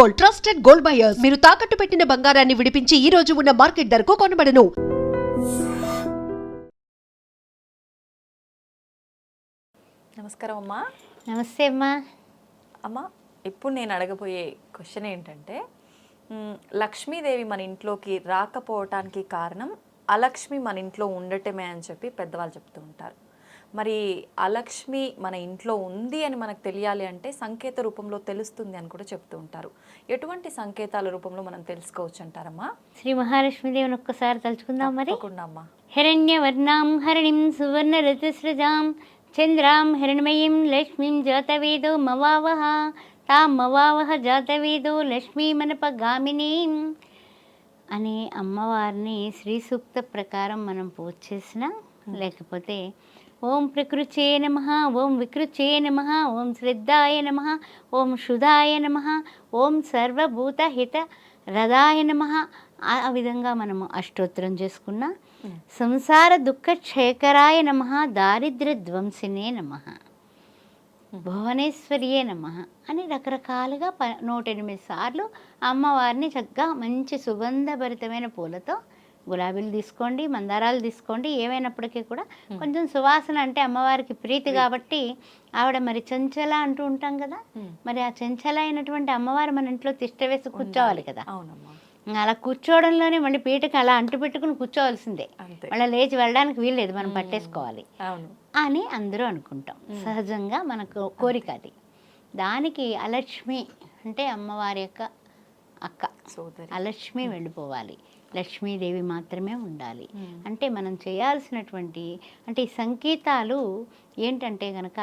Gold trusted gold buyers. మీరు తాకట్టు పెట్టిన బంగారాన్ని విడిపించి ఈ రోజు ఉన్న మార్కెట్ ధరకు కొనబడను. నమస్కారం అమ్మా. నమస్తే అమ్మా. అమ్మ ఇప్పుడు నేను అడగబోయే క్వశ్చన్ ఏంటంటే మ్, లక్ష్మీదేవి మన ఇంట్లోకి రాకపోవటానికి కారణం అలక్ష్మి మన ఇంట్లో ఉండటమే అని చెప్పి పెద్దవాళ్ళు చెప్తూ ఉంటారు. మరి అలక్ష్మి మన ఇంట్లో ఉంది అని మనకు తెలియాలి అంటే సంకేత రూపంలో తెలుస్తుంది అని కూడా చెప్తూ ఉంటారు. ఎటువంటి సంకేతాల రూపంలో మనం తెలుసుకోవచ్చు అంటారమ్మా శ్రీ మహాలక్ష్మీదేవిని ఒక్కసారి తలుచుకుందాం మరి. అమ్మా. హిరణ్యవర్ణాం హరిణిం సువర్ణరజసృజాం చంద్రాం హిరణ్మయీం లక్ష్మీం జాతవేదో మవావహ తాం మవావహ జాతవేదో లక్ష్మీమనపగామినీం అనే అమ్మవారిని శ్రీ సూక్త ప్రకారం మనం పూజ చేసిన లేకపోతే ఓం ప్రకృచే నమ ఓం వికృచే నమ ఓం శ్రద్ధాయ నమ ఓం శుధాయ నమ ఓం సర్వభూతహిత రథాయ నమ. ఆ విధంగా మనము అష్టోత్తరం చేసుకున్న సంసార దుఃఖ క్షయకరాయ నమ దారిద్ర్య ధ్వంసినే నమ. భువనేశ్వరియే నమ అని రకరకాలుగా ప నూట ఎనిమిది సార్లు అమ్మవారిని చక్కగా మంచి సుగంధభరితమైన పూలతో గులాబీలు తీసుకోండి మందారాలు తీసుకోండి ఏమైనప్పటికీ కూడా కొంచెం సువాసన అంటే అమ్మవారికి ప్రీతి కాబట్టి ఆవిడ మరి చంచల అంటూ ఉంటాం కదా. మరి ఆ చంచల అయినటువంటి అమ్మవారు మన ఇంట్లో తిష్ట వేసి కూర్చోవాలి కదా. అవునమ్మా. అలా కూర్చోవడంలోనే మళ్ళీ పీటకి అలా అంటు పెట్టుకుని కూర్చోవాల్సిందే మళ్ళీ లేచి వెళ్ళడానికి వీల్లేదు మనం పట్టేసుకోవాలి అని అందరూ అనుకుంటాం. సహజంగా మనకు కోరిక అది. దానికి అలక్ష్మి అంటే అమ్మవారి యొక్క అక్క. అలక్ష్మి వెళ్ళిపోవాలి. లక్ష్మీదేవి మాత్రమే ఉండాలి. అంటే మనం చేయాల్సినటువంటి అంటే ఈ సంకేతాలు ఏంటంటే గనక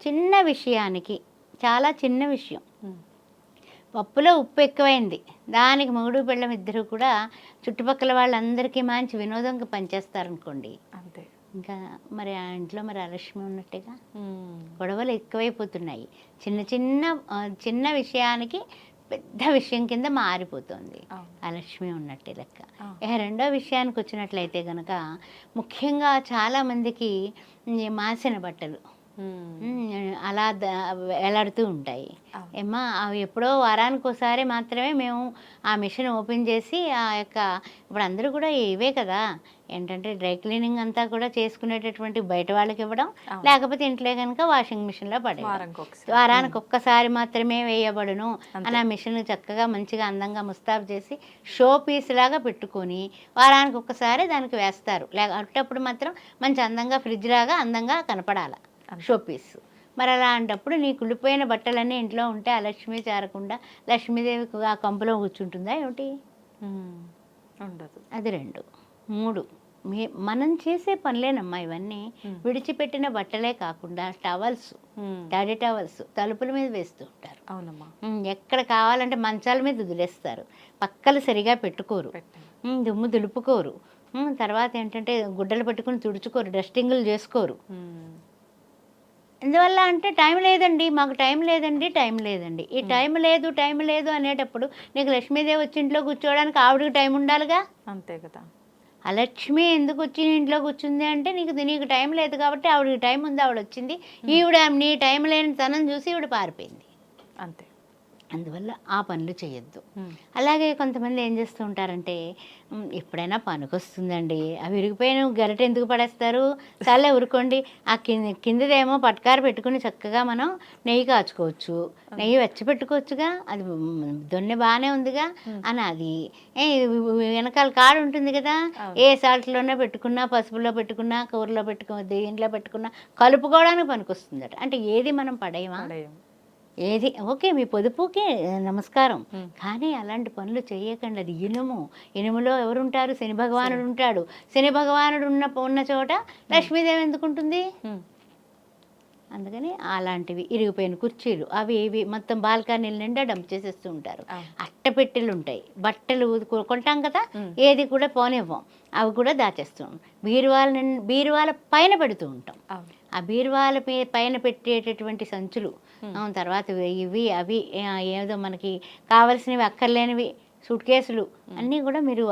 చిన్న విషయానికి చాలా చిన్న విషయం. పప్పులో ఉప్పు ఎక్కువైంది దానికి మొగుడు పెళ్ళం ఇద్దరు కూడా చుట్టుపక్కల వాళ్ళందరికీ మంచి వినోదంగా పనిచేస్తారనుకోండి అంతే ఇంకా మరి ఆ ఇంట్లో మరి అలక్ష్మి ఉన్నట్టుగా. గొడవలు ఎక్కువైపోతున్నాయి చిన్న చిన్న చిన్న విషయానికి పెద్ద విషయం కింద మారిపోతుంది. అలక్ష్మి ఉన్నట్టే లెక్క. ఇక రెండో విషయానికి వచ్చినట్లయితే కనుక ముఖ్యంగా చాలామందికి మాసిన బట్టలు అలా ద- వేలాడుతూ ఉంటాయి. ఏమ్మా అవి ఎప్పుడో వారానికి ఒకసారి మాత్రమే మేము ఆ మిషన్ ఓపెన్ చేసి ఆ యొక్క ఇప్పుడు అందరూ కూడా ఇవే కదా. ఏంటంటే డ్రై క్లీనింగ్ అంతా కూడా చేసుకునేటటువంటి బయట వాళ్ళకి ఇవ్వడం. లేకపోతే ఇంట్లో కనుక వాషింగ్ మిషన్లో పడేయడం. వారానికి ఒక్కసారి మాత్రమే వేయబడును. అని ఆ మిషన్ చక్కగా మంచిగా అందంగా ముస్తాబు చేసి షో పీస్ లాగా పెట్టుకొని వారానికి ఒక్కసారి దానికి వేస్తారు. లేక అట్టప్పుడు మాత్రం మంచి అందంగా ఫ్రిడ్జ్ లాగా అందంగా కనపడాలి. Show piece. మరి అలాంటప్పుడు నీ కుళ్ళిపోయిన బట్టలన్నీ ఇంట్లో ఉంటే ఆ లక్ష్మి చేరకుండా లక్ష్మీదేవి ఆ కంపులో కూర్చుంటుందా ఏమిటి. ఉండదు. అది రెండు. మూడు. మనం చేసే పనులేనమ్మా ఇవన్నీ. విడిచిపెట్టిన బట్టలే కాకుండా టవల్స్. డాడీ టవల్స్ తలుపుల మీద వేస్తూ ఉంటారు. అవునమ్మా. ఎక్కడ కావాలంటే మంచాల మీద వదిలేస్తారు పక్కలు సరిగా పెట్టుకోరు. దుమ్ము దులుపుకోరు. తర్వాత ఏంటంటే గుడ్డలు పెట్టుకుని తుడుచుకోరు డస్టింగులు చేసుకోరు. ఎందువల్ల అంటే టైం లేదండి మాకు టైం లేదండి టైం లేదండి. ఈ టైం లేదు టైం లేదు అనేటప్పుడు నీకు లక్ష్మీదేవి వచ్చి ఇంట్లో కూర్చోవడానికి ఆవిడకి టైం ఉండాలిగా? అంతే కదా. ఆ లక్ష్మి ఎందుకు వచ్చి ఇంట్లో కూర్చుంది అంటే నీకు నీకు టైం లేదు కాబట్టి ఆవిడకి టైం ఉంది ఆవిడ వచ్చింది. ఈవిడ నీ టైం లేని తనం చూసి ఈవిడ పారిపోయింది. అంతే. అందువల్ల ఆ పనులు చేయొద్దు. అలాగే కొంతమంది ఏం చేస్తూ ఉంటారంటే "ఉమ్, ఎప్పుడైనా పనికొస్తుందండి. అవి విరిగిపోయిన గరిట ఎందుకు పడేస్తారు? చాలా ఉరుకోండి ఆ కింద కిందదేమో పట్కారు పెట్టుకుని చక్కగా మనం నెయ్యి కాచుకోవచ్చు. నెయ్యి వెచ్చ పెట్టుకోవచ్చుగా. అది దొన్నె బాగానే ఉందిగా అని అది ఏ వెనకాల కాడు ఉంటుంది కదా. ఏ సాల్ట్లోనే పెట్టుకున్నా పసుపులో పెట్టుకున్నా కూరలో పెట్టుకున్నా దీంట్లో పెట్టుకున్నా కలుపుకోవడానికి పనికొస్తుందట. అంటే ఏది మనం పడేయమా? పడేయం ఏది? ఓకే మీ పొదుపుకే నమస్కారం. కానీ అలాంటి పనులు చేయకండి. అది ఇనుము. ఇనుములో ఎవరుంటారు? శని భగవానుడు ఉంటాడు శని భగవానుడు ఉన్న ఉన్న చోట లక్ష్మీదేవి ఎందుకు ఉంటుంది మ్మ్. అందుకని అలాంటివి ఇరిగిపోయిన కుర్చీలు. అవి ఇవి మొత్తం బాల్కనీల నిండా డంప్ చేసేస్తూ ఉంటారు. అట్టపెట్టెలు ఉంటాయి. బట్టలు కొంటాం కదా. ఏది కూడా పోనివ్వం. అవి కూడా దాచేస్తాం బీరువాల నిం- బీరువాల పైన పెడుతూ ఉంటాం. ఆ బీరువాల పైన పెట్టేటటువంటి సంచులు ఆ, తర్వాత ఇవి అవి ఏదో మనకి కావలసినవి అక్కర్లేనివి సూట్ కేసులు అన్నీ కూడా మీరు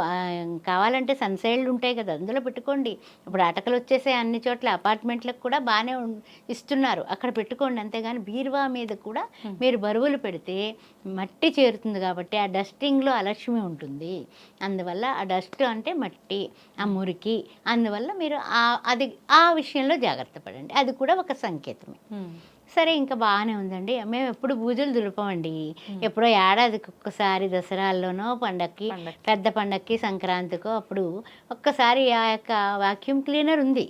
కావాలంటే సన్సైడ్లు ఉంటాయి కదా అందులో పెట్టుకోండి. ఇప్పుడు అటకలు వచ్చేసే అన్ని చోట్ల అపార్ట్మెంట్లకు కూడా బాగానే ఉం- ఇస్తున్నారు. అక్కడ పెట్టుకోండి అంతేగాని బీరువా మీద కూడా మీరు బరువులు పెడితే మట్టి చేరుతుంది కాబట్టి ఆ డస్టింగ్లో అలక్ష్మి ఉంటుంది. అందువల్ల ఆ డస్ట్ అంటే మట్టి ఆ మురికి అందువల్ల మీరు ఆ అది ఆ విషయంలో జాగ్రత్త పడండి. అది కూడా ఒక సంకేతమే. సరే ఇంకా బాగానే ఉందండి. మేము ఎప్పుడు పూజలు దులపమండి. ఎప్పుడో ఏడాదికి ఒక్కసారి దసరాల్లోనో పండక్కి. పెద్ద పండక్కి సంక్రాంతికో అప్పుడు ఒక్కసారి ఆ యొక్క వాక్యూమ్ క్లీనర్ ఉంది.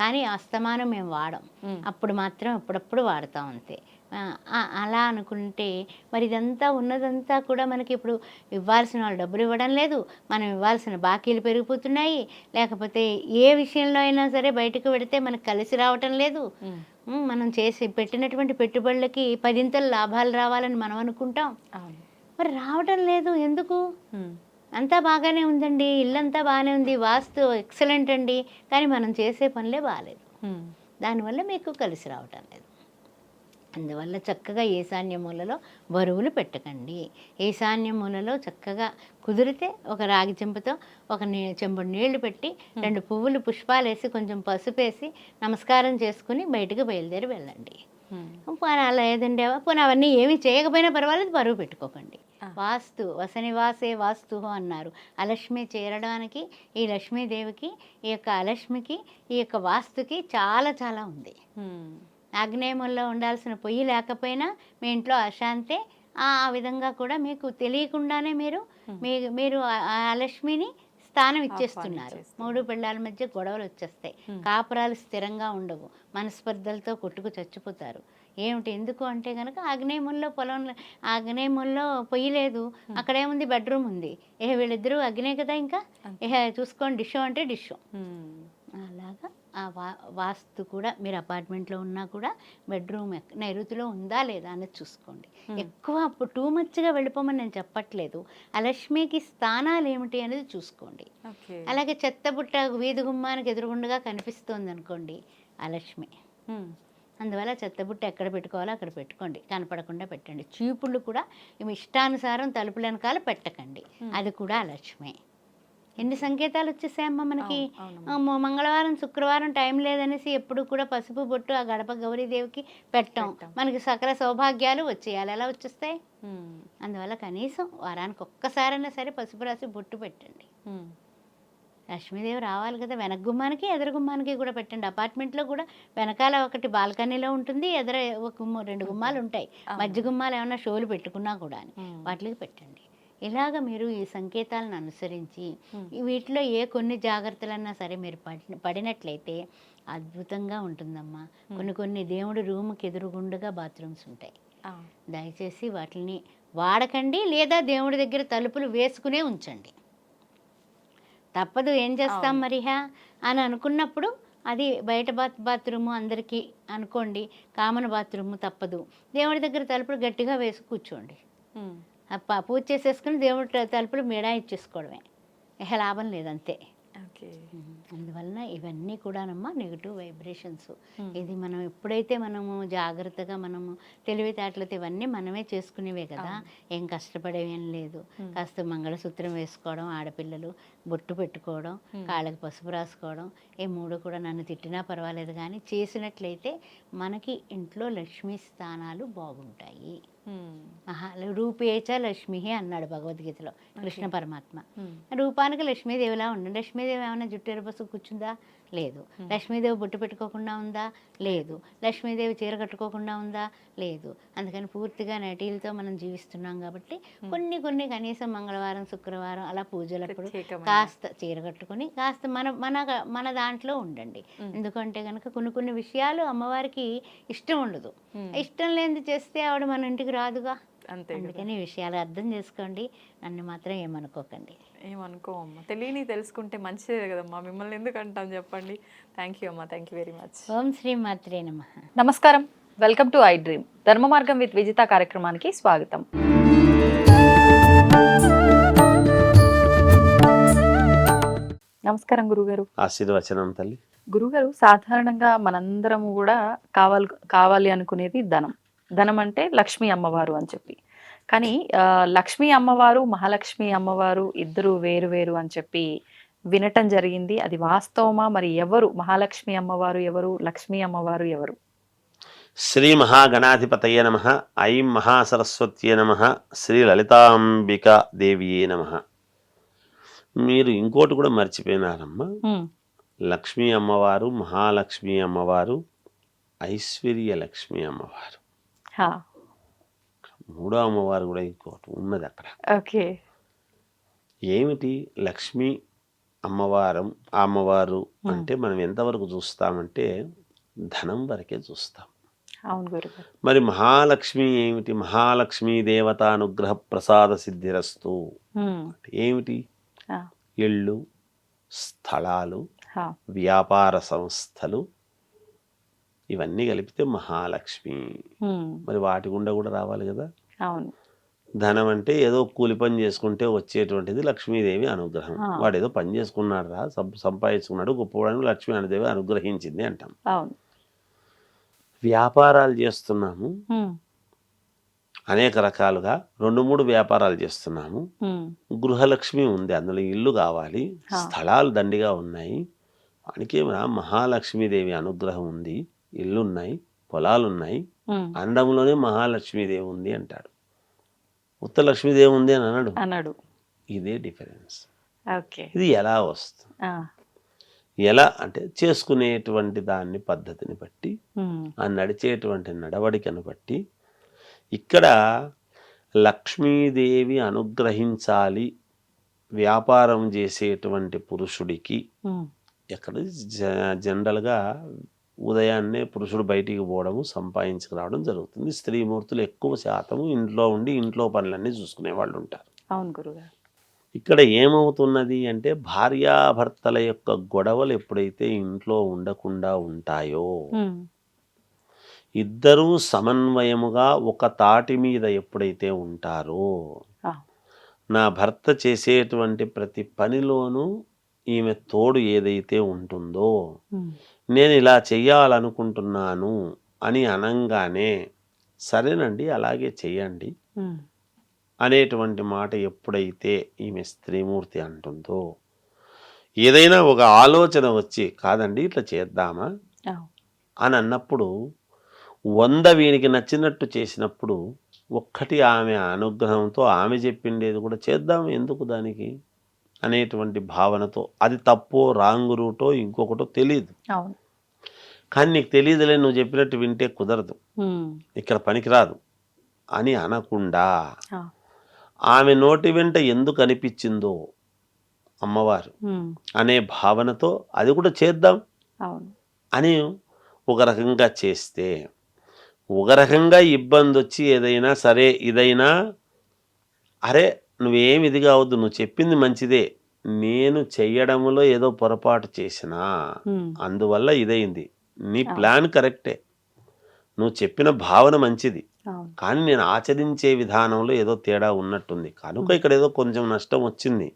కానీ అస్తమానం మేము వాడం. అప్పుడు మాత్రం అప్పుడప్పుడు వాడతాం అంతే. అలా అనుకుంటే మరి ఇదంతా ఉన్నదంతా కూడా మనకి ఇప్పుడు ఇవ్వాల్సిన వాళ్ళు డబ్బులు ఇవ్వడం లేదు. మనం ఇవ్వాల్సిన బాకీలు పెరిగిపోతున్నాయి. లేకపోతే ఏ విషయంలో అయినా సరే బయటకు పెడితే మనకు కలిసి రావటం లేదు. మనం చేసి పెట్టినటువంటి పెట్టుబడులకి పదింతలు లాభాలు రావాలని మనం అనుకుంటాం. మరి రావటం లేదు. ఎందుకు. అంతా బాగానే ఉందండి. ఇల్లంతా బాగానే ఉంది. వాస్తు ఎక్సలెంట్ అండి. కానీ మనం చేసే పనులే బాగాలేదు. దానివల్ల మీకు కలిసి రావటం లేదు. అందువల్ల చక్కగా ఈశాన్య మూలలో బరువులు పెట్టకండి. ఈశాన్య మూలలో చక్కగా కుదిరితే ఒక రాగి చెంపుతో ఒక నీ చెంబు నీళ్ళు పెట్టి రెండు పువ్వులు పుష్పాలు వేసి కొంచెం పసుపు వేసి నమస్కారం చేసుకుని బయటకు బయలుదేరి వెళ్ళండి. పోనీ అలా ఏదండి పోనీ అవన్నీ ఏమీ చేయకపోయినా పర్వాలేదు బరువు పెట్టుకోకండి. వాస్తు వసనివాసే వాస్తు అన్నారు. అలక్ష్మి చేరడానికి ఈ లక్ష్మీదేవికి ఈ యొక్క అలక్ష్మికి ఈ యొక్క వాస్తుకి చాలా చాలా ఉంది. ఆగ్నేయముల్లో ఉండాల్సిన పొయ్యి లేకపోయినా మీ ఇంట్లో అశాంతే. ఆ ఆ విధంగా కూడా మీకు తెలియకుండానే మీరు మీ మీరు ఆ- లక్ష్మిని స్థానం ఇచ్చేస్తున్నారు. మూడు పిల్లల మధ్య గొడవలు వచ్చేస్తాయి. కాపురాలు స్థిరంగా ఉండవు. మనస్పర్ధలతో కొట్టుకు చచ్చిపోతారు. ఏమిటి? ఎందుకు అంటే కనుక ఆగ్నేయముల్లో పొలం ఆగ్నేయముల్లో పొయ్యి లేదు. అక్కడేముంది? బెడ్రూమ్ ఉంది. ఏ వీళ్ళిద్దరూ అగ్నే కదా ఇంకా? ఏ చూసుకోండి డిషో అంటే డిషో. ఆ వా వాస్తు కూడా మీరు అపార్ట్మెంట్లో ఉన్నా కూడా బెడ్రూమ్ నైరుతిలో ఉందా లేదా అనేది చూసుకోండి. ఎక్కువ అప్పుడు టూ మచ్గా వెళ్ళిపోమని నేను చెప్పట్లేదు. ఆ లక్ష్మికి స్థానాలు ఏమిటి అనేది చూసుకోండి. అలాగే చెత్తబుట్ట వీధి గుమ్మానికి ఎదురుగుండగా కనిపిస్తోంది అనుకోండి ఆ లక్ష్మి. మ్మ్. అందువల్ల చెత్తబుట్ట ఎక్కడ పెట్టుకోవాలో అక్కడ పెట్టుకోండి. కనపడకుండా పెట్టండి. చీపుళ్ళు కూడా ఇష్టానుసారం తలుపుల వెనకాల పెట్టకండి. అది కూడా ఆ లక్ష్మే. ఎన్ని సంకేతాలు వచ్చేసాయమ్మా మనకి? మంగళవారం శుక్రవారం టైం లేదనేసి ఎప్పుడు కూడా పసుపు బొట్టు ఆ గడప గౌరీదేవికి పెట్టాం. పెట్టం. మనకి సకల సౌభాగ్యాలు వచ్చేయాలి. ఎలా వచ్చేస్తాయి. అందువల్ల కనీసం వారానికి ఒక్కసారైనా సరే పసుపు రాసి బొట్టు పెట్టండి. లక్ష్మీదేవి రావాలి కదా. వెనక గుమ్మానికి ఎదురు గుమ్మానికి కూడా పెట్టండి. అపార్ట్మెంట్లో కూడా వెనకాల ఒకటి బాల్కనీలో ఉంటుంది. ఎదుర ఒక గుమ్మ రెండు గుమ్మాలు ఉంటాయి. మధ్య గుమ్మాలు ఏమైనా షోలు పెట్టుకున్నా కూడా. వాటికి పెట్టండి. ఇలాగ మీరు ఈ సంకేతాలను అనుసరించి వీటిలో ఏ కొన్ని జాగ్రత్తలన్నా సరే మీరు పడి పడినట్లయితే అద్భుతంగా ఉంటుందమ్మా. కొన్ని కొన్ని దేవుడి రూమ్కి ఎదురుగుండగా బాత్రూమ్స్ ఉంటాయి. దయచేసి వాటిని వాడకండి లేదా దేవుడి దగ్గర తలుపులు వేసుకునే ఉంచండి. తప్పదు ఏం చేస్తాం మరిహా? అని అనుకున్నప్పుడు అది బయట బాత్ బాత్రూము అందరికీ అనుకోండి. కామన్ బాత్రూము తప్పదు. దేవుడి దగ్గర తలుపులు గట్టిగా వేసి కూర్చోండి. పూజ చేసేసుకుని దేవుడి తలుపులు మేడా ఇచ్చేసుకోవడమే. ఇహ లాభం లేదంతే. అందువలన ఇవన్నీ కూడానమ్మా నెగిటివ్ వైబ్రేషన్స్. ఇది మనం ఎప్పుడైతే మనము జాగ్రత్తగా మనము తెలివితేటలతో ఇవన్నీ మనమే చేసుకునేవే కదా ఏం కష్టపడేవేం లేదు. కాస్త మంగళసూత్రం వేసుకోవడం ఆడపిల్లలు బొట్టు పెట్టుకోవడం కాళ్ళకి పసుపు రాసుకోవడం ఈ మూడు కూడా నన్ను తిట్టినా పర్వాలేదు కానీ చేసినట్లయితే మనకి ఇంట్లో లక్ష్మీ స్థానాలు బాగుంటాయి. మహా రూపేచ లక్ష్మి అన్నాడు భగవద్గీతలో కృష్ణ పరమాత్మ. రూపానికి లక్ష్మీదేవిలా ఉండండి. లక్ష్మీదేవి ఏమైనా జుట్టు ఎరపసు కూర్చుందా? లేదు. లక్ష్మీదేవి బొట్టు పెట్టుకోకుండా ఉందా? లేదు. లక్ష్మీదేవి చీర కట్టుకోకుండా ఉందా? లేదు. అందుకని పూర్తిగా నటీలతో మనం జీవిస్తున్నాం కాబట్టి కొన్ని కొన్ని కనీసం మంగళవారం శుక్రవారం అలా పూజలప్పుడు. కాస్త చీర కట్టుకొని కాస్త మన మన మన దాంట్లో ఉండండి. ఎందుకంటే కనుక కొన్ని కొన్ని విషయాలు అమ్మవారికి ఇష్టం ఉండదు. ఇష్టం లేనిది చేస్తే ఆవిడ మన ఇంటికి రాదుగా. అందుకని విషయాలు అర్థం చేసుకోండి. నన్ను మాత్రం ఏమనుకోకండి. ఏమనుకో అమ్మ తెలియని తెలుసుకుంటే మంచిదే కదమ్మా. మిమ్మల్ని ఎందుకు అంటాం చెప్పండి? థ్యాంక్ యూ అమ్మా. థ్యాంక్ యూ వెరీ మచ్ ఓం శ్రీ మాత్రే నమ. నమస్కారం. వెల్కమ్ టు ఐ డ్రీమ్ ధర్మ మార్గం విత్ విజిత కార్యక్రమానికి స్వాగతం. నమస్కారం గురుగారు. ఆశీర్వచనం తల్లి. గురుగారు సాధారణంగా మనందరము కూడా కావాలి కావాలి అనుకునేది ధనం. ధనం అంటే లక్ష్మీ అమ్మవారు అని చెప్పి. కానీ లక్ష్మీ అమ్మవారు మహాలక్ష్మి అమ్మవారు ఇద్దరు వేరు వేరు అని చెప్పి వినటం జరిగింది. అది వాస్తవమా? మరి ఎవరు? మహాలక్ష్మి అమ్మవారు ఎవరు? లక్ష్మీ అమ్మవారు ఎవరు? శ్రీ మహాగణాధిపతయ నమ. ఐం మహాసరస్వత్యే నమ. శ్రీ లలితాంబిక దేవియే నమ. మీరు ఇంకోటి కూడా మర్చిపోయినారమ్మా. లక్ష్మీ అమ్మవారు మహాలక్ష్మి అమ్మవారు ఐశ్వర్య లక్ష్మి అమ్మవారు. హా, మూడో అమ్మవారు కూడా ఇంకోటి ఉన్నది అక్కడ. ఓకే. ఏమిటి లక్ష్మి అమ్మవారం? అమ్మవారు అంటే మనం ఎంతవరకు చూస్తామంటే ధనం వరకే చూస్తాం. మరి మహాలక్ష్మి ఏమిటి? మహాలక్ష్మి దేవతానుగ్రహ ప్రసాద సిద్ధిరస్తు ఏమిటి? ఇళ్ళు స్థలాలు వ్యాపార సంస్థలు ఇవన్నీ కలిపితే మహాలక్ష్మి. మరి వాటి గుండా కూడా రావాలి కదా? అవును. ధనం అంటే ఏదో కూలి పని చేసుకుంటే వచ్చేటువంటిది లక్ష్మీదేవి అనుగ్రహం. వాడు ఏదో పని చేసుకున్నాడు రా సంపాదించుకున్నాడు గొప్పవాడిని లక్ష్మీదేవి అనుగ్రహించింది అంటాం. వ్యాపారాలు చేస్తున్నాము. అనేక రకాలుగా రెండు మూడు వ్యాపారాలు చేస్తున్నాము. గృహలక్ష్మి ఉంది అందులో ఇల్లు కావాలి. స్థలాలు దండిగా ఉన్నాయి. వానికేమరా మహాలక్ష్మీదేవి అనుగ్రహం ఉంది. ఇల్లు ఉన్నాయి పొలాలు ఉన్నాయి ఉమ్, అండంలోనే మహాలక్ష్మీదేవి ఉంది అంటాడు. ఉత్త లక్ష్మీదేవి ఉంది అని అన్నాడు అన్నాడు ఇదే డిఫరెన్స్. ఓకే. ఇది ఎలా వస్తుంది? ఎలా అంటే చేసుకునేటువంటి దాన్ని పద్ధతిని బట్టి ఆ నడిచేటువంటి నడవడికను బట్టి ఇక్కడ లక్ష్మీదేవి అనుగ్రహించాలి వ్యాపారం చేసేటువంటి పురుషుడికి ఎక్కడ జనరల్గా ఉదయాన్నే పురుషుడు బయటికి పోవడము సంపాదించుకురావడం జరుగుతుంది. స్త్రీమూర్తులు ఎక్కువ శాతము ఇంట్లో ఉండి ఇంట్లో పనులన్నీ చూసుకునే వాళ్ళు ఉంటారు. అవును గురుగారు. ఇక్కడ ఏమవుతున్నది అంటే భార్యాభర్తల యొక్క గొడవలు ఎప్పుడైతే ఇంట్లో ఉండకుండా ఉంటాయో ఇద్దరూ సమన్వయముగా ఒక తాటి మీద ఎప్పుడైతే ఉంటారో నా భర్త చేసేటువంటి ప్రతి పనిలోనూ ఈమె తోడు ఏదైతే ఉంటుందో నేను ఇలా చెయ్యాలనుకుంటున్నాను అని అనంగానే సరేనండి అలాగే చెయ్యండి అనేటువంటి మాట ఎప్పుడైతే ఈమె స్త్రీమూర్తి అంటుందో ఏదైనా ఒక ఆలోచన వచ్చి కాదండి ఇట్లా చేద్దామా? అని అన్నప్పుడు వంద వీనికి నచ్చినట్టు చేసినప్పుడు ఒక్కటి ఆమె అనుగ్రహంతో ఆమె చెప్పిండేది కూడా చేద్దాం ఎందుకు దానికి? అనేటువంటి భావనతో అది తప్పో రాంగ్ రూటో ఇంకొకటో తెలియదు కానీ నీకు తెలియదులే నువ్వు చెప్పినట్టు వింటే కుదరదు. ఇక్కడ పనికిరాదు అని అనకుండా ఆమె నోటి వెంట ఎందుకు అనిపించిందో అమ్మవారు అనే భావనతో అది కూడా చేద్దాం. అని ఒక రకంగా చేస్తే ఒక రకంగా ఇబ్బంది వచ్చి ఏదైనా సరే ఇదైనా అరే నువ్వేం ఇది కావద్దు నువ్వు చెప్పింది మంచిదే. నేను చెయ్యడంలో ఏదో పొరపాటు చేసినా అందువల్ల ఇదైంది నీ. ప్లాన్ కరెక్టే. నువ్వు చెప్పిన భావన మంచిది. కానీ నేను ఆచరించే విధానంలో ఏదో తేడా ఉన్నట్టుంది. కనుక ఇక్కడ ఏదో కొంచెం నష్టం వచ్చింది.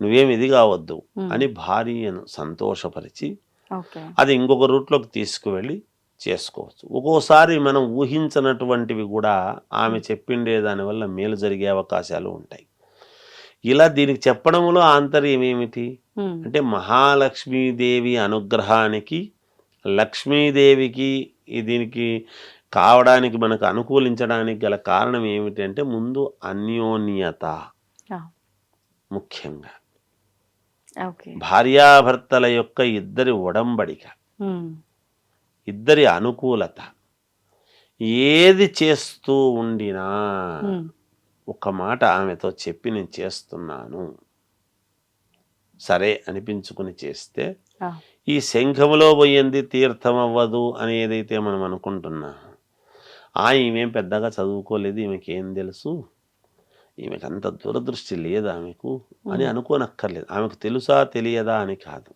నువ్వేం ఇది కావద్దు అని భార్యను సంతోషపరిచి అది ఇంకొక రూట్లోకి తీసుకువెళ్ళి చేసుకోవచ్చు. ఒక్కోసారి మనం ఊహించినటువంటివి కూడా ఆమె చెప్పిండే దానివల్ల మేలు జరిగే అవకాశాలు ఉంటాయి. ఇలా దీనికి చెప్పడంలో ఆంతర్యం ఏమిటి? అంటే మహాలక్ష్మీదేవి అనుగ్రహానికి లక్ష్మీదేవికి దీనికి కావడానికి మనకు అనుకూలించడానికి గల కారణం ఏమిటి అంటే ముందు అన్యోన్యత. ముఖ్యంగా. భార్యాభర్తల యొక్క ఇద్దరి ఒడంబడిక. ఇద్దరి అనుకూలత. ఏది చేస్తూ ఉండినా ఒక మాట ఆమెతో చెప్పి నేను చేస్తున్నాను. సరే అనిపించుకుని చేస్తే ఈ శంఖములో పోయింది తీర్థం అవ్వదు అని ఏదైతే మనం అనుకుంటున్నాం. ఆ ఈమెం పెద్దగా చదువుకోలేదు ఈమెకి ఏం తెలుసు? ఈమెకు అంత దూరదృష్టి లేదు ఆమెకు అని అనుకోనక్కర్లేదు. ఆమెకు తెలుసా తెలియదా అని కాదు.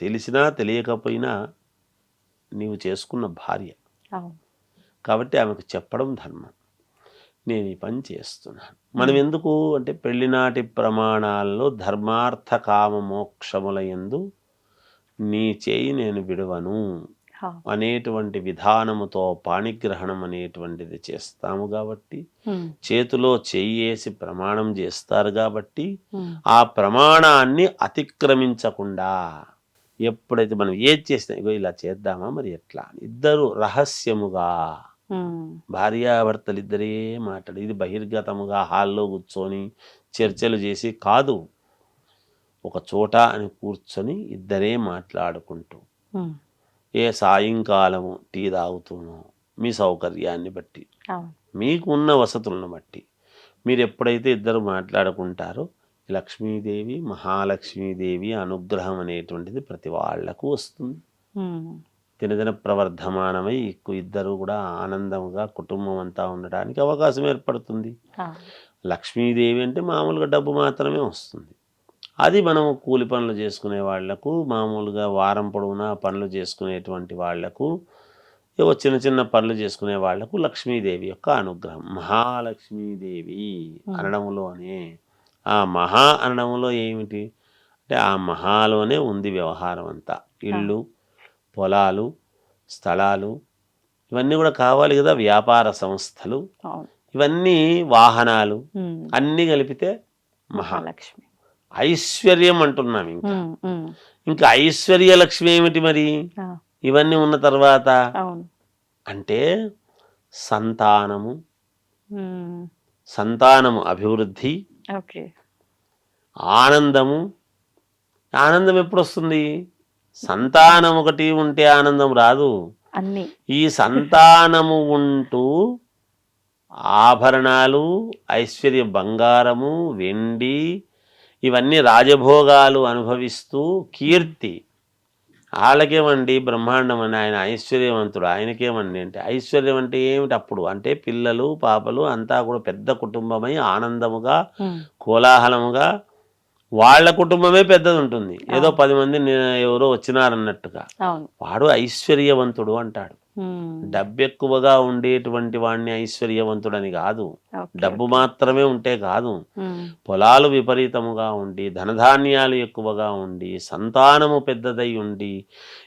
తెలిసినా తెలియకపోయినా నీవు చేసుకున్న భార్య. కాబట్టి ఆమెకు చెప్పడం ధర్మం. నేను ఈ పని చేస్తున్నాను. మనం ఎందుకు అంటే పెళ్ళినాటి ప్రమాణాల్లో ధర్మార్థ కామ మోక్షముల ఎందు నీ చేయి నేను విడవను. అనేటువంటి విధానముతో పాణిగ్రహణం అనేటువంటిది చేస్తాము కాబట్టి చేతిలో చెయ్యేసి ప్రమాణం చేస్తారు కాబట్టి ఆ ప్రమాణాన్ని అతిక్రమించకుండా ఎప్పుడైతే మనం ఏది చేసినా ఇగో ఇలా చేద్దామా మరి ఎట్లా అని. ఇద్దరు రహస్యముగా భార్యాభర్తలు ఇద్దరే మాట్లాడు ఇది బహిర్గతముగా హాల్లో కూర్చొని చర్చలు చేసి కాదు ఒక చోట అని కూర్చొని ఇద్దరే మాట్లాడుకుంటూ ఏ సాయంకాలము టీ తాగుతూనో మీ సౌకర్యాన్ని బట్టి మీకు ఉన్న వసతులను బట్టి మీరు ఎప్పుడైతే ఇద్దరు మాట్లాడుకుంటారో లక్ష్మీదేవి మహాలక్ష్మీదేవి అనుగ్రహం అనేటువంటిది ప్రతి వాళ్ళకు వస్తుంది. దినదిన ప్రవర్ధమానమై ఎక్కువ ఇద్దరు కూడా ఆనందముగా కుటుంబం అంతా ఉండడానికి అవకాశం ఏర్పడుతుంది. లక్ష్మీదేవి అంటే మామూలుగా డబ్బు మాత్రమే వస్తుంది. అది మనం కూలి పనులు చేసుకునే వాళ్ళకు మామూలుగా వారం పొడవునా పనులు చేసుకునేటువంటి వాళ్ళకు ఏవో చిన్న చిన్న పనులు చేసుకునే వాళ్ళకు లక్ష్మీదేవి యొక్క అనుగ్రహం. మహాలక్ష్మీదేవి అనడంలోనే ఆ మహా అనడంలో ఏమిటి? అంటే ఆ మహాలోనే ఉంది వ్యవహారం అంతా. ఇళ్ళు పొలాలు స్థలాలు ఇవన్నీ కూడా కావాలి కదా వ్యాపార సంస్థలు. ఇవన్నీ వాహనాలు అన్నీ కలిపితే మహా. మహాలక్ష్మి. ఐశ్వర్యం అంటున్నాం ఇంకా. ఇంకా ఐశ్వర్య లక్ష్మి ఏమిటి మరి? ఇవన్నీ ఉన్న తర్వాత అంటే సంతానము. సంతానము అభివృద్ధి. ఆనందము. ఆనందం ఎప్పుడు వస్తుంది సంతానం ఒకటి ఉంటే ఆనందం రాదు. అన్ని. ఈ సంతానము ఉంటూ ఆభరణాలు ఐశ్వర్య బంగారము వెండి ఇవన్నీ రాజభోగాలు అనుభవిస్తూ కీర్తి వాళ్ళకేమండి బ్రహ్మాండం అని ఆయన ఐశ్వర్యవంతుడు ఆయనకేమండి అంటే ఐశ్వర్యం అంటే ఏమిటి అప్పుడు? అంటే పిల్లలు పాపలు అంతా కూడా పెద్ద కుటుంబమై ఆనందముగా కోలాహలముగా వాళ్ళ కుటుంబమే పెద్దది ఉంటుంది ఏదో పది మంది ఎవరో వచ్చినారన్నట్టుగా. వాడు ఐశ్వర్యవంతుడు అంటాడు. డబ్బు ఎక్కువగా ఉండేటువంటి వాడిని ఐశ్వర్యవంతుడని కాదు. డబ్బు మాత్రమే ఉంటే కాదు. పొలాలు విపరీతముగా ఉండి ధనధాన్యాలు ఎక్కువగా ఉండి సంతానము పెద్దదై ఉండి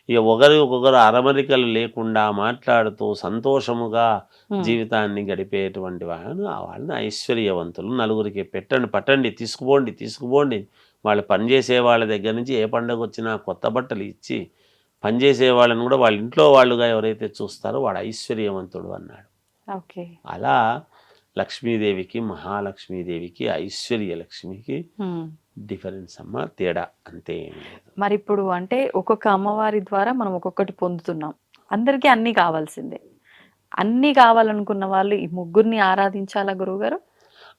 ఇక ఒకరి ఒకరు అరమరికలు లేకుండా మాట్లాడుతూ సంతోషముగా. జీవితాన్ని గడిపేటువంటి వాళ్ళు ఆ వాళ్ళని ఐశ్వర్యవంతులు. నలుగురికి పెట్టండి పట్టండి తీసుకుపోండి తీసుకుపోండి. వాళ్ళు పనిచేసే వాళ్ళ దగ్గర నుంచి ఏ పండుగ వచ్చినా కొత్త బట్టలు ఇచ్చి పనిచేసే వాళ్ళని కూడా వాళ్ళ ఇంట్లో వాళ్ళుగా ఎవరైతే చూస్తారో వాడు ఐశ్వర్యవంతుడు అన్నాడు. ఓకే. అలా లక్ష్మీదేవికి మహాలక్ష్మీదేవికి ఐశ్వర్య లక్ష్మికి. డిఫరెన్స్ అమ్మ తేడా అంతే మరి ఇప్పుడు అంటే ఒక్కొక్క అమ్మవారి ద్వారా మనం ఒక్కొక్కటి పొందుతున్నాం. అందరికీ అన్ని కావాల్సిందే. అన్ని కావాలనుకున్న వాళ్ళు ఈ ముగ్గురిని ఆరాధించాలా గురువుగారు?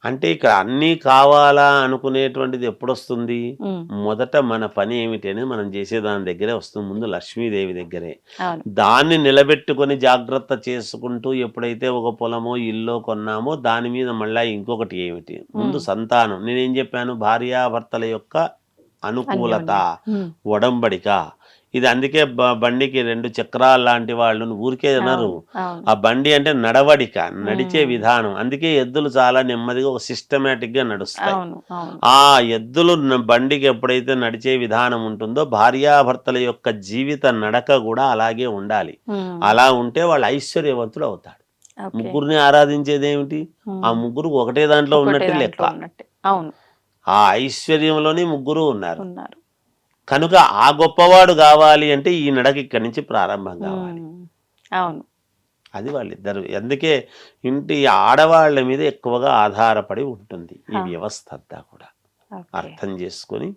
అంటే ఇక్కడ అన్నీ కావాలా అనుకునేటువంటిది ఎప్పుడు వస్తుంది ఉమ్, మొదట మన పని ఏమిటి అనేది మనం చేసే దాని దగ్గరే వస్తుంది. ముందు లక్ష్మీదేవి దగ్గరే. దాన్ని నిలబెట్టుకొని జాగ్రత్త చేసుకుంటూ ఎప్పుడైతే ఒక పొలమో ఇల్లో కొన్నామో దాని మీద మళ్ళా ఇంకొకటి ఏమిటి? ముందు సంతానం. నేనేం చెప్పాను? భార్యాభర్తల యొక్క అనుకూలత ఒడంబడిక. ఇది అందుకే బండికి రెండు చక్రాలు లాంటి వాళ్ళు ఊరికే అవును ఆ బండి అంటే నడవడిక నడిచే. విధానం. అందుకే ఎద్దులు చాలా నెమ్మదిగా ఒక సిస్టమేటిక్గా నడుస్తాయి ఆ ఎద్దులు బండికి ఎప్పుడైతే నడిచే విధానం ఉంటుందో భార్యాభర్తల యొక్క జీవిత నడక కూడా అలాగే ఉండాలి. అలా ఉంటే వాళ్ళు ఐశ్వర్యవంతుడు అవుతాడు. ముగ్గురిని ఆరాధించేది ఏమిటి ఆ ముగ్గురు ఒకటే దాంట్లో ఉన్నట్టు లెక్క. అవును. ఆ ఐశ్వర్యంలోనే ముగ్గురు ఉన్నారు. ఉన్నారు. కనుక ఆ గొప్పవాడు కావాలి అంటే ఈ నడక ఇక్కడి నుంచి ప్రారంభం కావాలి. అవును. అది వాళ్ళిద్దరు. అందుకే ఇంటి ఆడవాళ్ళ మీద ఎక్కువగా ఆధారపడి ఉంటుంది ఈ. వ్యవస్థ అంతా కూడా. అర్థం చేసుకొని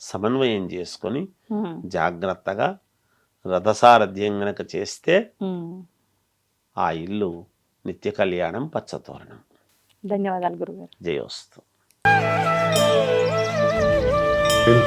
సమన్వయం చేసుకొని జాగ్రత్తగా రథసారథ్యం గనక చేస్తే. ఆ ఇల్లు నిత్య కళ్యాణం పచ్చతోరణం. ధన్యవాదాలు గురుగారు. జయోస్తు. దీన్ని